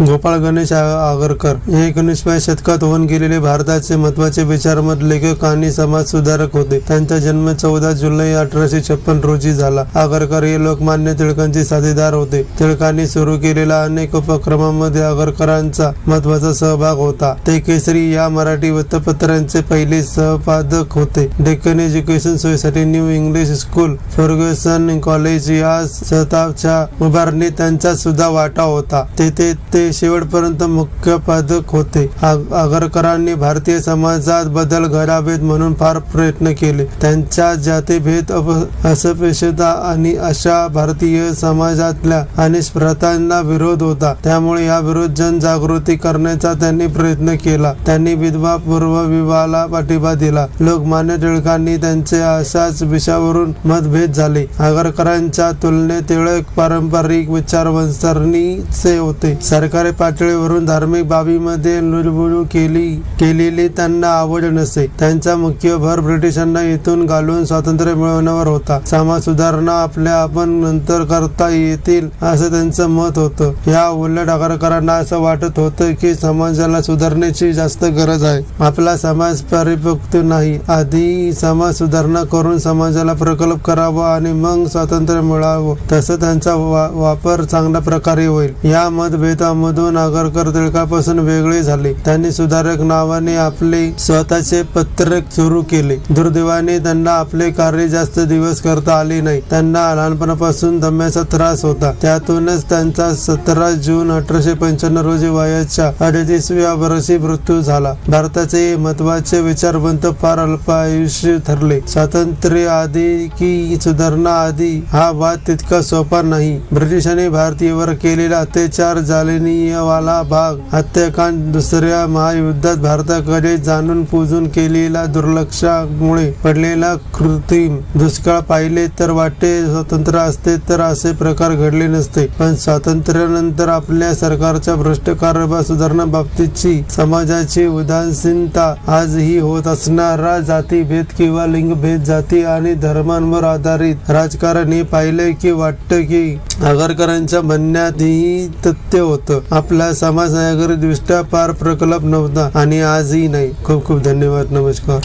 गोपाळ गणेश आगरकर हे एकोणीसव्या शतकात होऊन गेलेले भारताचे महत्त्वाचे विचारमत लेखक आणि समाज सुधारक होते. त्यांचा जन्म चौदा जुलै अठराशे छप्पन रोजी झाला. आगरकर हे लोकमान्य टिळकांचे साथीदार होते. टिळकांनी सुरू केलेल्या अनेक उपक्रमांमध्ये आगरकरांचा महत्त्वाचा सहभाग होता. ते केसरी या मराठी वृत्तपत्रांचे पहिले संपादक होते. Deccan Education Society New English School Fergusson College या संस्थाच्या उभारणीत त्यांचा सुद्धा वाटा होता. तेथे ते शेवटपर्यंत मुख्याध्यापक होते. आगरकरांनी भारतीय समाजात बदल घडावेत म्हणून फार प्रयत्न केले. त्यांच्या जातीभेद असपेक्षता आणि अशा भारतीय समाजातल्या अनेक प्रथांना विरोध होता. त्यामुळे या विरोध जनजागृती करण्याचा त्यांनी प्रयत्न केला. त्यांनी विधवा पूर्व विवाहाला पाठिंबा दिला. लोकमान्य टिळकांनी त्यांचे अशाच विषयावरून मतभेद झाले. आगरकरांच्या तुलनेत टिळक पारंपरिक विचारवंसरणीचे होते. सरकार पातळीवरून धार्मिक बाबीमध्ये लुडबुड केली केलेली त्यांना आवड नसे. त्यांचा मुख्य भर ब्रिटिशांना येथून घालून स्वातंत्र्य मिळवण्यावर होता. समाज सुधारणा आपल्या आपण नंतर करता येतील असं त्यांचं मत होतं. या उलट आगरकरांना असं वाटत होतं की समाजाला सुधारण्याची जास्त गरज आहे. आपला समाज परिपक्व नाही. आधी समाज सुधारणा करून समाजाला प्रकल्प करावा आणि मग स्वातंत्र्य मिळावं. तसं त्यांचा वा- वापर चांगल्या प्रकारे होईल. या मधून आगरकर तिळकापासून वेगळे झाले. त्यांनी सुधारक नावाने आपले स्वतःचे पत्रक सुरू केले. दुर्दैवाने त्यांना आपले कार्य जास्त दिवस करता आले नाही. त्यांना लहानपणापासून दम्याचा त्रास होता. त्यातूनच त्यांचा सतरा जून अठराशे पंच्याण्णव रोजी वयाच्या अडतीसव्या वर्षी मृत्यू झाला. भारताचे महत्त्वाचे विचारवंत फार अल्प आयुष्य ठरले. स्वातंत्र्य आधी की सुधारणा आधी हा वाद तितका सोपा नाही. ब्रिटिशांनी भारतीयवर केलेला अत्याचार वाला भाग. हत्याकांड दुसऱ्या महायुद्धात भारताकडे जाणून पुजून केलेल्या दुर्लक्षामुळे पडलेला कृत्रिम दुष्काळ पाहिले तर वाटते स्वतंत्र असते तर असे प्रकार घडले नसते. पण स्वातंत्र्यानंतर आपल्या सरकारच्या भ्रष्ट कारभार सुधारणा बाबतीतची समाजाची उदासीनता आजही होत असणारा जातीभेद किंवा लिंगभेद जाती आणि धर्मांवर आधारित राजकारण हे पाहिले की वाटतं की आगरकरांच्या म्हणण्यातही तथ्य होतं. आपला समाज दृष्ट्या फार प्रकल्प नव्हता आणि आजही नाही. खूप खूप धन्यवाद. नमस्कार.